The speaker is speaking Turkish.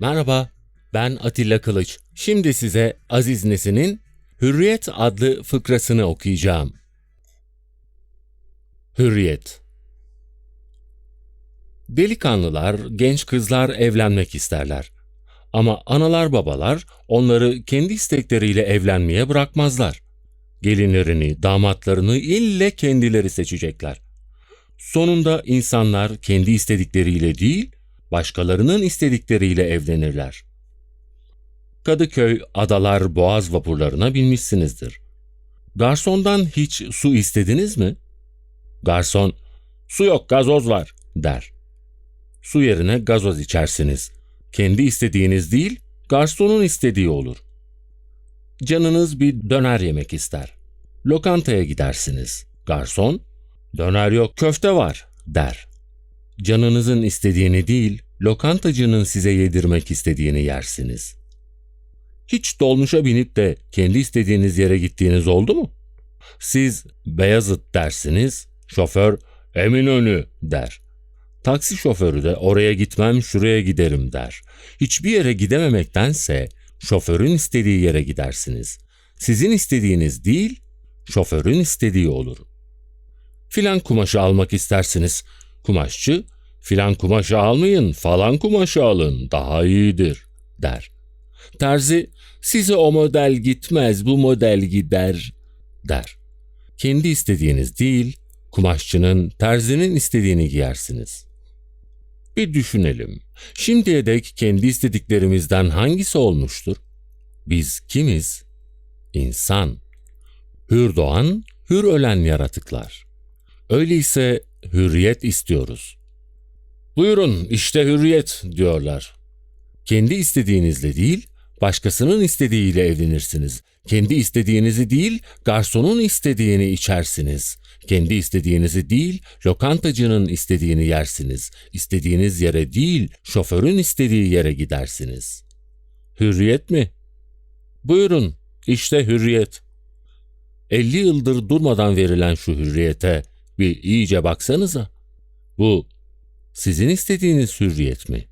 Merhaba, ben Atilla Kılıç. Şimdi size Aziz Nesin'in Hürriyet adlı fıkrasını okuyacağım. Hürriyet Delikanlılar, genç kızlar evlenmek isterler. Ama analar babalar onları kendi istekleriyle evlenmeye bırakmazlar. Gelinlerini, damatlarını ille kendileri seçecekler. Sonunda insanlar kendi istedikleriyle değil, başkalarının istedikleriyle evlenirler. Kadıköy, Adalar, Boğaz vapurlarına binmişsinizdir. Garsondan hiç su istediniz mi? Garson, su yok gazoz var der. Su yerine gazoz içersiniz. Kendi istediğiniz değil, garsonun istediği olur. Canınız bir döner yemek ister. Lokantaya gidersiniz. Garson, döner yok köfte var der. Canınızın istediğini değil, lokantacının size yedirmek istediğini yersiniz. Hiç dolmuşa binip de kendi istediğiniz yere gittiğiniz oldu mu? Siz Beyazıt dersiniz, şoför Eminönü der. Taksi şoförü de oraya gitmem şuraya giderim der. Hiçbir yere gidememektense şoförün istediği yere gidersiniz. Sizin istediğiniz değil, şoförün istediği olur. Filan kumaşı almak istersiniz. Kumaşçı, filan kumaşı almayın, falan kumaşı alın, daha iyidir, der. Terzi, size o model gitmez, bu model gider, der. Kendi istediğiniz değil, kumaşçının, terzinin istediğini giyersiniz. Bir düşünelim. Şimdiye dek kendi istediklerimizden hangisi olmuştur? Biz kimiz? İnsan. Hür doğan, hür ölen yaratıklar. Öyleyse hürriyet istiyoruz. Buyurun işte hürriyet diyorlar. Kendi istediğinizle değil, başkasının istediğiyle evlenirsiniz. Kendi istediğinizi değil, garsonun istediğini içersiniz. Kendi istediğinizi değil, lokantacının istediğini yersiniz. İstediğiniz yere değil, şoförün istediği yere gidersiniz. Hürriyet mi? Buyurun, işte hürriyet. 50 yıldır durmadan verilen şu hürriyete bir iyice baksanıza. Bu sizin istediğiniz hürriyet mi?